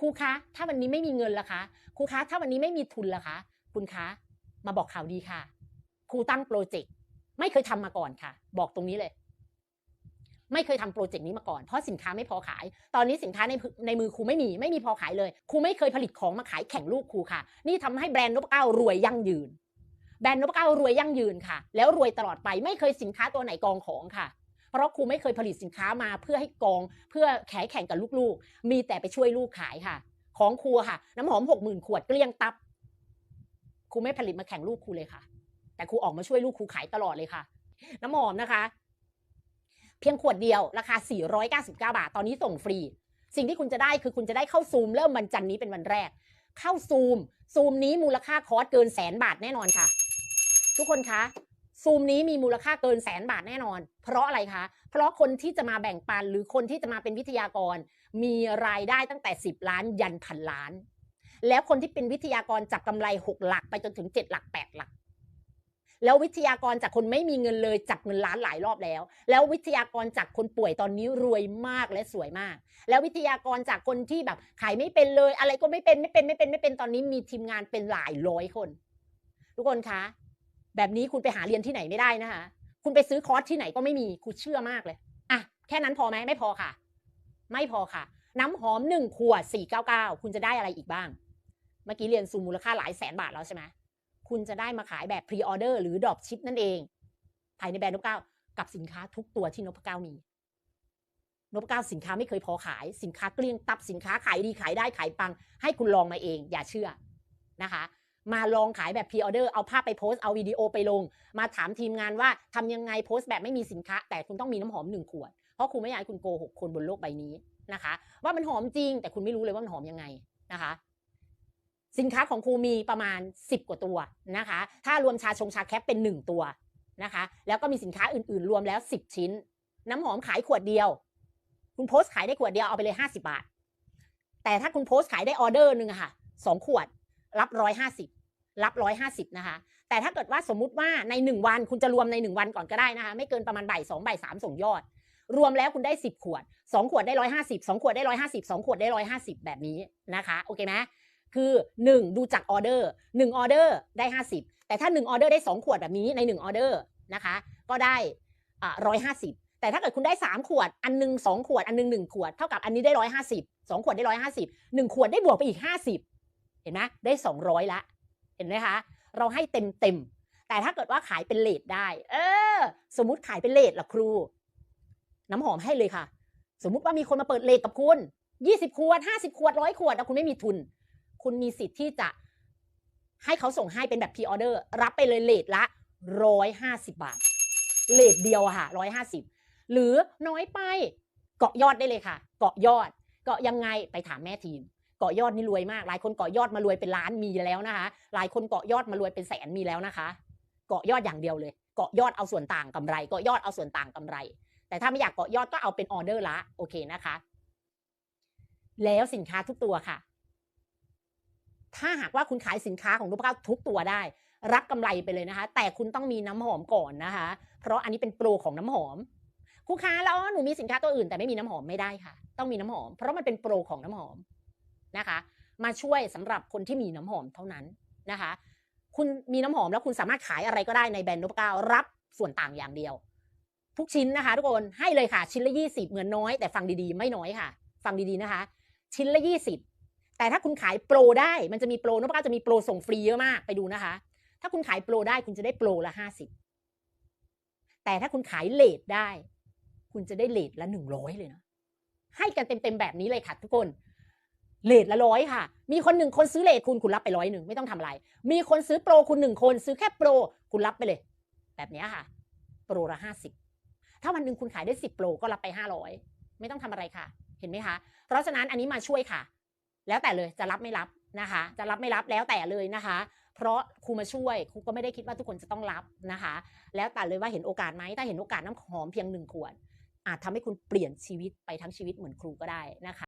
ครูคะถ้าวันนี้ไม่มีเงินล่ะคะครูคะถ้าวันนี้ไม่มีทุนล่ะคะ คุณคะ มาบอกข่าวดีค่ะ ครูตั้งโปรเจกต์ไม่เคยทำมาก่อนค่ะ บอกตรงนี้เลย ไม่เคยทำโปรเจกต์นี้มาก่อนเพราะสินค้าไม่พอขาย ตอนนี้สินค้าในในมือครูไม่มีไม่มีพอขายเลยครูไม่เคยผลิตของมาขายแข่งลูกครูค่ะ นี่ทำให้แบรนด์นพเก้ารวยยั่งยืนแบรนด์นพเก้ารวยยั่งยืนค่ะ แล้วรวยตลอดไปไม่เคยสินค้าตัวไหนกองของค่ะ เพราะครูไม่เคยผลิตสินค้ามาเพื่อให้กองเพื่อแข่งแข่งกับลูกๆ มีแต่ไปช่วยลูกขายค่ะ ของครูค่ะ น้ำหอมหกหมื่นขวดเกลี้ยงตับครูไม่ผลิตมาแข่งลูกครูเลยค่ะ แต่ครูออกมาช่วยลูกครูขายตลอดเลยค่ะ น้ำหอมนะคะ เพียงขวดเดียวราคา 499 บาท ตอนนี้ส่งฟรี สิ่งที่คุณจะได้คือคุณจะได้เข้าซูมเริ่มวันจันทร์นี้เป็นวันแรก เข้าซูม ซูมนี้มูลค่าคอร์สเกินแสนบาทแน่นอนค่ะ ทุกคนคะ ซูมนี้มีมูลค่าเกินแสนบาทแน่นอน เพราะอะไรคะ เพราะคนที่จะมาแบ่งปันหรือคนที่จะมาเป็นวิทยากร มีรายได้ตั้งแต่ 10 ล้านยันพันล้าน แล้วคนที่เป็นวิทยากรจากกำไร 6 หลักไปจนถึง 7 หลัก 8 หลัก แล้ววิทยากรจากคนไม่มีเงินเลยจับเงินล้านหลายรอบแล้ว แล้ววิทยากรจากคนป่วยตอนนี้รวยมากและสวยมาก แล้ววิทยากรจากคนที่แบบขายไม่เป็นเลย อะไรก็ไม่เป็นไม่เป็นไม่เป็นไม่เป็นตอนนี้มีทีมงานเป็นหลายร้อยคน ทุกคนคะ แบบนี้คุณไปหาเรียนที่ไหนไม่ได้นะคะ คุณไปซื้อคอร์สที่ไหนก็ไม่มีคุณเชื่อมากเลยอะแค่นั้นพอไหมไม่พอค่ะ ไม่พอค่ะ น้ำหอมหนึ่งขวดสี่เก้าเก้าคุณจะได้อะไรอีกบ้าง เมื่อกี้เรียนซูมมูลค่าหลายแสนบาทแล้วใช่ไหมคุณจะได้มาขายแบบพรีออเดอร์หรือดรอปชิปนั่นเองภายในแบรนด์นพเก้ากับสินค้าทุกตัวที่นพเก้ามีนพเก้าสินค้าไม่เคยพอขาย สินค้าเกลี้ยงตับสินค้าขายดีขายได้ขายปัง ให้คุณลองมาเอง อย่าเชื่อนะคะ มาลองขายแบบพรีออเดอร์เอาภาพไปโพสต์เอาวิดีโอไปลง มาถามทีมงานว่าทำยังไงโพสต์แบบไม่มีสินค้า แต่คุณต้องมีน้ำหอมหนึ่งขวด เพราะครูไม่อยากให้คุณโกหกคนบนโลกใบนี้นะคะ ว่ามันหอมจริง แต่คุณไม่รู้เลยว่ามันหอมยังไงนะคะ สินค้าของครูมีประมาณ 10 กว่าตัวนะคะ ถ้ารวมชาชงชาแคปเป็น 1 ตัวนะคะ แล้วก็มีสินค้าอื่นๆ รวมแล้ว 10 ชิ้น น้ำหอมขายขวดเดียว คุณโพสต์ขายได้ขวดเดียวเอาไปเลย 50 บาท แต่ถ้าคุณโพสต์ขายได้ออเดอร์หนึ่งค่ะสองขวดรับร้อยห้าสิบ รับร้อยห้าสิบนะคะ แต่ถ้าเกิดว่าสมมุติว่าในหนึ่งวันคุณจะรวมในหนึ่งวันก่อนก็ได้นะคะ ไม่เกินประมาณบ่ายสองบ่ายสามส่งยอด รวมแล้วคุณได้สิบขวดสองขวดได้ร้อยห้าสิบสองขวดได้ร้อยห้าสิบสองขวดได้ร้อยห้าสิบแบบนี้นะคะโอเคไหมคือหนึ่งดูจากออเดอร์หนึ่งออเดอร์ได้ห้าสิบแต่ถ้าหนึ่งออเดอร์ได้สองขวดแบบนี้ในหนึ่งออเดอร์นะคะก็ได้ร้อยห้าสิบแต่ถ้าเกิดคุณได้สามขวด อันหนึ่งสองขวด อันหนึ่งหนึ่งขวด เท่ากับอันนี้ได้ร้อยห้าสิบสองขวดได้ร้อยห้าสิบหนึ่งขวดได้บวกไปอีกห้าสิบเห็นไหมได้สองร้อยละ เห็นไหมคะ เราให้เต็มเต็มแต่ถ้าเกิดว่าขายเป็นเลทได้ เออ สมมติขายเป็นเลทล่ะครู น้ำหอมให้เลยค่ะ สมมุติว่ามีคนมาเปิดเลทกับคุณยี่สิบขวดห้าสิบขวดร้อยขวดแล้วคุณไม่มีทุน คุณมีสิทธิ์ที่จะให้เขาส่งให้เป็นแบบพรีออเดอร์รับไปเลยเลทละร้อยห้าสิบบาทเลทเดียวค่ะร้อยห้าสิบหรือน้อยไปเกาะยอดได้เลยค่ะ เกาะยอดเกาะยังไงไปถามแม่ทีม เกาะยอดนี่รวยมาก หลายคนเกาะยอดมารวยเป็นล้านมีแล้วนะคะ หลายคนเกาะยอดมารวยเป็นแสนมีแล้วนะคะ เกาะยอดอย่างเดียวเลย เกาะยอดเอาส่วนต่างกำไร เกาะยอดเอาส่วนต่างกำไร แต่ถ้าไม่อยากเกาะยอดก็เอาเป็นออเดอร์ละ โอเคนะคะ แล้วสินค้าทุกตัวค่ะ ถ้าหากว่าคุณขายสินค้าของรูปเก้าทุกตัวได้ รับกำไรไปเลยนะคะ แต่คุณต้องมีน้ำหอมก่อนนะคะ เพราะอันนี้เป็นโปรของน้ำหอมครูค้าแล้วหนูมีสินค้าตัวอื่นแต่ไม่มีน้ำหอมไม่ได้ค่ะ ต้องมีน้ำหอม เพราะมันเป็นโปรของน้ำหอม นะคะ มาช่วยสำหรับคนที่มีน้ำหอมเท่านั้นนะคะ คุณมีน้ำหอมแล้วคุณสามารถขายอะไรก็ได้ในแบรนด์นพเก้ารับส่วนต่างอย่างเดียว ทุกชิ้นนะคะ ทุกคนให้เลยค่ะ ชิ้นละยี่สิบเหมือนน้อยแต่ฟังดีๆ ไม่น้อยค่ะ ฟังดีๆนะคะ ชิ้นละยี่สิบแต่ถ้าคุณขายโปรได้มันจะมีโปรนพเก้าจะมีโปรส่งฟรีเยอะมากไปดูนะคะ ถ้าคุณขายโปรได้คุณจะได้โปรละห้าสิบแต่ถ้าคุณขายเลทได้ คุณจะได้เลทละหนึ่งร้อยเลยนะให้กันเต็มๆแบบนี้เลยค่ะทุกคน เลทละร้อยค่ะ มีคนหนึ่งคนซื้อเลทคุณคุณรับไปร้อยหนึ่งไม่ต้องทำอะไร มีคนซื้อโปรคุณหนึ่งคนซื้อแค่โปรคุณรับไปเลย แบบนี้ค่ะ โปรละห้าสิบถ้าวันหนึ่งคุณขายได้สิบโปรก็รับไปห้าร้อยไม่ต้องทำอะไรค่ะ เห็นไหมคะ เพราะฉะนั้นอันนี้มาช่วยค่ะ แล้วแต่เลยจะรับไม่รับนะคะ จะรับไม่รับแล้วแต่เลยนะคะ เพราะครูมาช่วยครูก็ไม่ได้คิดว่าทุกคนจะต้องรับนะคะ แล้วแต่เลยว่าเห็นโอกาสไหมถ้าเห็นโอกาสน้ำหอมเพียงหนึ่งขวดอาจทำให้คุณเปลี่ยนชีวิตไปทั้งชีวิตเหมือนครูก็ได้นะคะ